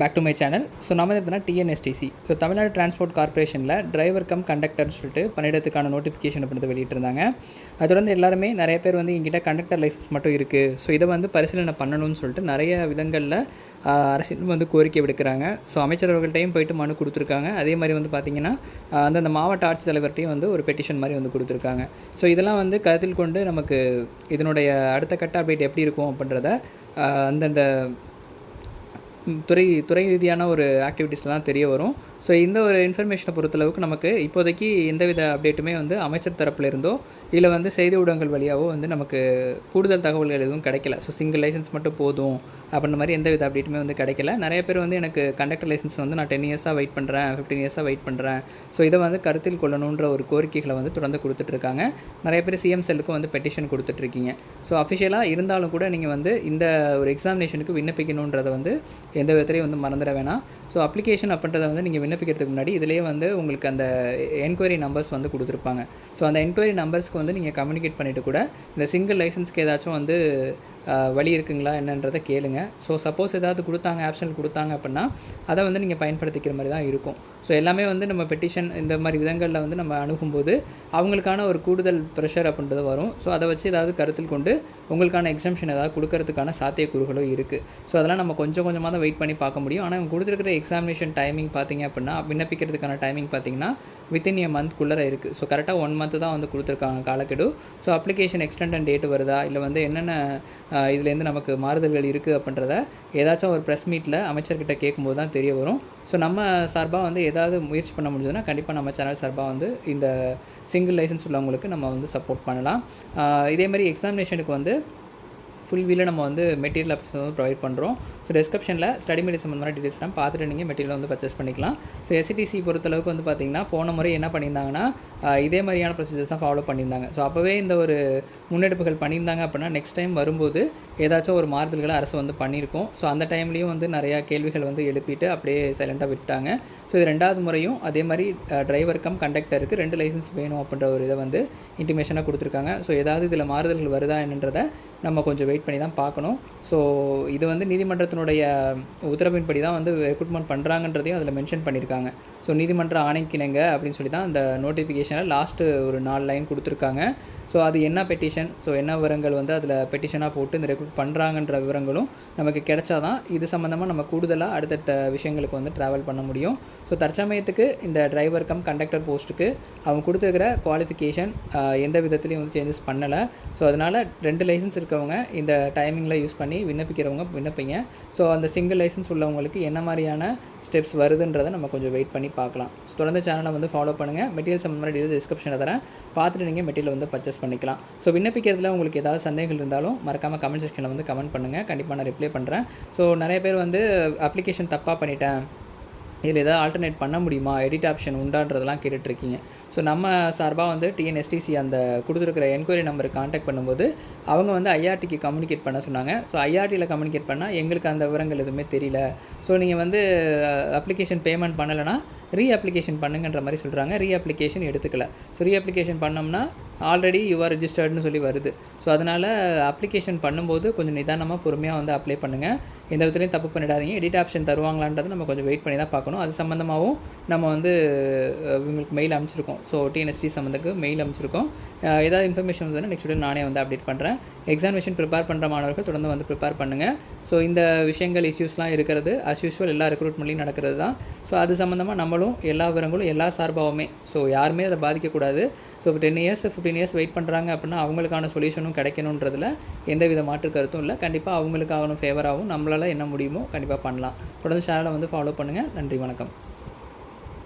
Back to my channel so நம்ம எதுனா TNSTC so Tamil Nadu transport கார்பரேஷனில் டிரைவர் கம் கண்டக்டர்னு சொல்லிட்டு பணியிடத்துக்கான நோட்டிஃபிகேஷன் வந்து வெளியிட்டிருந்தாங்க. அது வந்து எல்லாருமே நிறைய பேர் வந்து எங்கிட்ட கண்டக்டர் லைசன்ஸ் மட்டும் இருக்குது ஸோ இதை வந்து பரிசீலனை பண்ணணும்னு சொல்லிட்டு நிறைய விதங்களில் அரசின் வந்து கோரிக்கை விடுக்கிறாங்க. ஸோ அமைச்சரவர்கள்ட்டையும் போயிட்டு மனு கொடுத்துருக்காங்க. அதே மாதிரி வந்து பார்த்திங்கன்னா அந்தந்த மாவட்ட ஆட்சித்தலைவர்கிட்டையும் வந்து ஒரு பெட்டிஷன் மாதிரி வந்து கொடுத்துருக்காங்க. ஸோ இதெல்லாம் வந்து கருத்தில் கொண்டு நமக்கு இதனுடைய அடுத்த கட்ட அப்டேட் எப்படி இருக்கும் அப்படின்றத அந்தந்த துறை துறை ரீதியான ஒரு ஆக்டிவிட்டீஸ்லாம் தெரிய வரும். ஸோ இந்த ஒரு இன்ஃபர்மேஷனை பொறுத்தளவுக்கு நமக்கு இப்போதைக்கு எந்தவித அப்டேட்டுமே வந்து அமைச்சர் தரப்பில் இருந்தோ இல்லை வந்து செய்தி ஊடகங்கள் வழியாகவோ வந்து நமக்கு கூடுதல் தகவல்கள் எதுவும் கிடைக்கல. ஸோ சிங்கிள் லைசன்ஸ் மட்டும் போதும் அப்படின்ற மாதிரி எந்தவித அப்டேட்டுமே வந்து கிடைக்கல. நிறைய பேர் வந்து எனக்கு கண்டக்டர் லைசன்ஸ் வந்து நான் டென் இயர்ஸாக வெயிட் பண்ணுறேன் ஃபிஃப்டீன் இயர்ஸாக வெயிட் பண்ணுறேன் ஸோ இதை வந்து கருத்தில் கொள்ளணுன்ற ஒரு கோரிக்கைகளை வந்து தொடர்ந்து கொடுத்துட்ருக்காங்க நிறைய பேர் சிஎம் செல்லுக்கும் வந்து பெட்டிஷன் கொடுத்துட்ருக்கீங்க ஸோ அஃபிஷியலாக இருந்தாலும் கூட நீங்கள் வந்து இந்த ஒரு எக்ஸாமினேஷனுக்கு விண்ணப்பிக்கணுன்றதை வந்து எந்த விதத்துலையும் வந்து மறந்துட வேணாம். ஸோ அப்ளிகேஷன் அப்படின்றத வந்து நீங்கள் விண்ணப்பிக்கிறதுக்கு முன்னாடி இதிலேயே வந்து உங்களுக்கு அந்த என்கொயரி நம்பர்ஸ் வந்து கொடுத்துருப்பாங்க. ஸோ அந்த என்கொயரி நம்பர்ஸ்க்கு வந்து நீங்கள் கம்யூனிகேட் பண்ணிவிட்டு கூட இந்த சிங்கிள் லைசன்ஸ்க்கு ஏதாச்சும் வந்து வழி இருக்குங்களா என்னன்றதை கேளுங்க. ஸோ சப்போஸ் ஏதாவது கொடுத்தாங்க ஆப்ஷன் கொடுத்தாங்க அப்படின்னா அதை வந்து நீங்கள் பயன்படுத்திக்கிற மாதிரி தான் இருக்கும். ஸோ எல்லாமே வந்து நம்ம பெட்டிஷன் இந்த மாதிரி விதங்களில் வந்து நம்ம அணுகும்போது அவங்களுக்கான ஒரு கூடுதல் ப்ரெஷர் அப்படின்றது வரும். ஸோ அதை வச்சு ஏதாவது கருத்தில் கொண்டு உங்களுக்கான எக்ஸம்ஷன் ஏதாவது கொடுக்கறதுக்கான சாத்தியக்கூறுகளும் இருக்குது ஸோ அதெல்லாம் நம்ம கொஞ்சம் கொஞ்சமாக தான் வெயிட் பண்ணி பார்க்க முடியும். ஆனால் இவங்க கொடுத்துருக்கிற எக்ஸாமினேஷன் டைமிங் பார்த்தீங்க அப்படின்னா விண்ணப்பிக்கிறதுக்கான டைமிங் பார்த்தீங்கன்னா வித்தின் ஏ மந்த்குள்ளே இருக்குது ஸோ கரெக்டாக ஒன் மந்த்து தான் வந்து கொடுத்துருக்காங்க காலக்கெடு. ஸோ அப்ளிகேஷன் எக்ஸ்டெண்டன் டேட் வருதா? இல்லை வந்து என்னென்ன இதுலேருந்து நமக்கு மாறுதல்கள் இருக்குது அப்படின்றத ஏதாச்சும் ஒரு ப்ரெஸ் மீட்டில் அமைச்சர்கிட்ட கேட்கும்போது தான் தெரிய வரும். ஸோ நம்ம சார்பாக வந்து ஏதாவது முயற்சி பண்ண முடிஞ்சதுன்னா கண்டிப்பாக நம்ம சேனல் சார்பாக வந்து இந்த சிங்கிள் லைசன்ஸ் உள்ளவங்களுக்கு நம்ம வந்து சப்போர்ட் பண்ணலாம். இதேமாதிரி இதே மாதிரி எக்ஸாமினேஷனுக்கு வந்து ஃபுல் வீலில் நம்ம வந்து மெட்டீரியல் ஆப்ஷன் வந்து ப்ரொவைட் பண்ணுறோம் ஸோ டிஸ்கிரிப்ஷனில் ஸ்டடி மெடி சம்மந்தமான டீட்டெயில்ஸ்லாம் பார்த்துட்டு நீங்கள் மெட்டீரியல் வந்து பர்ச்சேஸ் பண்ணிக்கலாம். ஸோ எஸ்சிடிசி பொறுத்தளவுக்கு வந்து பார்த்திங்கன்னா போன முறை என்ன பண்ணியிருந்தாங்கன்னா இதே மாதிரியான ப்ரொசீஜர்ஸ் தான் ஃபாலோ பண்ணியிருந்தாங்க. ஸோ அப்போவே இந்த ஒரு முன்னெடுப்புகள் பண்ணியிருந்தாங்க அப்படின்னா நெக்ஸ்ட் டைம் வரும்போது ஏதாச்சும் ஒரு மாறுதல்களை அரசு வந்து பண்ணியிருக்கோம். ஸோ அந்த டைம்லேயும் வந்து நிறையா கேள்விகள் வந்து எழுப்பிட்டு அப்படியே சைலண்ட்டாக விட்டாங்க ஸோ இது ரெண்டாவது முறையும் அதே மாதிரி டிரைவர் கம் கண்டக்டருக்கு ரெண்டு லைசன்ஸ் வேணும் அப்படின்ற ஒரு இதை வந்து இன்டிமேஷனாக கொடுத்துருக்காங்க. ஸோ ஏதாவது இதில் மாறுதல்கள் வருதா என்னன்றதை நம்ம கொஞ்சம் வெயிட் பண்ணி தான் பார்க்கணும். ஸோ இது வந்து நீதிமன்றத்தினுடைய உத்தரவின்படி தான் வந்து ரெக்ரூட்மெண்ட் பண்ணுறாங்கன்றதையும் அதில் மென்ஷன் பண்ணியிருக்காங்க ஸோ நீதிமன்ற ஆணைக்கிணங்க அப்படின்னு சொல்லி தான் அந்த நோட்டிஃபிகேஷனில் லாஸ்ட்டு ஒரு நாலு லைன் கொடுத்துருக்காங்க. ஸோ அது என்ன பெட்டிஷன் ஸோ என்ன விவரங்கள் வந்து அதில் பெட்டிஷனாக போட்டு இந்த ரெக்ரூட் பண்ணுறாங்கன்ற விவரங்களும் நமக்கு கிடைச்சாதான் இது சம்மந்தமாக நம்ம கூடுதலாக அடுத்தடுத்த விஷயங்களுக்கு வந்து ட்ராவல் பண்ண முடியும். ஸோ தற்சமயத்துக்கு இந்த டிரைவர் கம் கண்டக்டர் போஸ்ட்டுக்கு அவங்க கொடுத்துருக்கிற குவாலிஃபிகேஷன் எந்த விதத்துலையும் வந்து சேஞ்சஸ் பண்ணலை. ஸோ அதனால் ரெண்டு லைசன்ஸ் இருக்கவங்க இந்த டைமிங்கில் யூஸ் பண்ணி விண்ணப்பிக்கிறவங்க விண்ணப்பிங்க. ஸோ அந்த சிங்கிள் லைசன்ஸ் உள்ளவங்களுக்கு என்ன மாதிரியான ஸ்டெப்ஸ் வருதுன்றதை நம்ம கொஞ்சம் வெயிட் பண்ணி பார்க்கலாம். ஸோ தொடர்ந்து சேனலை வந்து ஃபாலோ பண்ணுங்கள் மெட்டீரியல் சம்மந்தமான டீட்டெயில் டிஸ்கிரிப்ஷனில் தரேன். பார்த்துட்டு நீங்கள் மெட்டீரியல் வந்து பர்ச்சேஸ் பண்ணிக்கலாம். ஸோ விண்ணப்பிக்கிறதுல உங்களுக்கு ஏதாவது சந்தேகங்கள் இருந்தாலும் மறக்காமல் கமெண்ட் செக்ஷனில் வந்து கமெண்ட் பண்ணுங்கள் கண்டிப்பாக நான் ரிப்ளை பண்ணுறேன் ஸோ நிறைய பேர் வந்து அப்ளிகேஷன் தப்பாக பண்ணிட்டேன். இதில் ஏதாவது ஆல்டர்னேட் பண்ண முடியுமா? எடிட் ஆப்ஷன் உண்டான்றதெல்லாம் கேட்டுட்ருக்கீங்க ஸோ நம்ம சார்பாக வந்து டிஎன்எஸ்டிசி அந்த கொடுத்துருக்கிற என்கொயரி நம்பருக்கு காண்டாக்ட் பண்ணும்போது அவங்க வந்து ஐஆர்டிக்கு கம்யூனிகேட் பண்ண சொன்னாங்க. ஸோ ஐஆர்டியில் கம்யூனிகேட் பண்ணால் எங்களுக்கு அந்த விவரங்கள் எதுவுமே தெரியல. ஸோ நீங்கள் வந்து அப்ளிகேஷன் பேமெண்ட் பண்ணலைன்னா ரீ அப்ளிகேஷன் பண்ணுங்கன்ற மாதிரி சொல்கிறாங்க ரீ அப்ளிகேஷன் எடுத்துக்கல. ஸோ ரீ அப்ளிகேஷன் பண்ணோம்னா ஆல்ரெடி யூஆர் ரிஜிஸ்டர்டுன்னு சொல்லி வருது. ஸோ அதனால் அப்ளிகேஷன் பண்ணும்போது கொஞ்சம் நிதானமாக பொறுமையாக வந்து அப்ளை பண்ணுங்கள் எந்த விதத்துலையும் தப்பு பண்ணிடாதீங்க. எடிட் ஆப்ஷன் தருவாங்களான்றது நம்ம கொஞ்சம் வெயிட் பண்ணி தான் பார்க்கணும். அது சம்மந்தமாகவும் நம்ம வந்து இவங்களுக்கு மெயில் அனுப்பிச்சிருக்கோம். ஸோ டிஎன்எஸ்டி சம்மந்தக்கு மெயில் அமைச்சிருக்கோம். ஏதாவது இன்ஃபர்மேஷன் வந்து நெக்ஸ்ட் டே நானே வந்து அப்டேட் பண்ணுறேன் எக்ஸாமினேஷன் ப்ரிப்பேர் பண்ணுற மாணவர்கள் தொடர்ந்து வந்து ப்ரிப்பேர் பண்ணுங்கள் ஸோ இந்த விஷயங்கள் இஷ்யூஸ்லாம் இருக்கிறது. அஸ் யூஸ்வல் எல்லா ரெக்ரூட்மெண்ட்லையும் நடக்கிறது தான். ஸோ அது சம்மந்தமாக நம்மளும் எல்லா விவரங்களும் எல்லா சார்பாகவுமே. ஸோ யாருமே அதை பாதிக்கக்கூடாது. So ten years fifteen years wait பண்ணுறாங்க அப்படின்னா அவங்களுக்கான சொல்யூஷனும் கிடைக்கணுன்றதுல எந்த வித மாற்று கருத்தும் இல்லை. கண்டிப்பாக அவங்களுக்காகவும் ஃபேவராகவும் நம்மளால் என்ன முடியுமோ கண்டிப்பாக பண்ணலாம். தொடர்ந்து சேனலை வந்து ஃபாலோ பண்ணுங்கள் நன்றி வணக்கம்.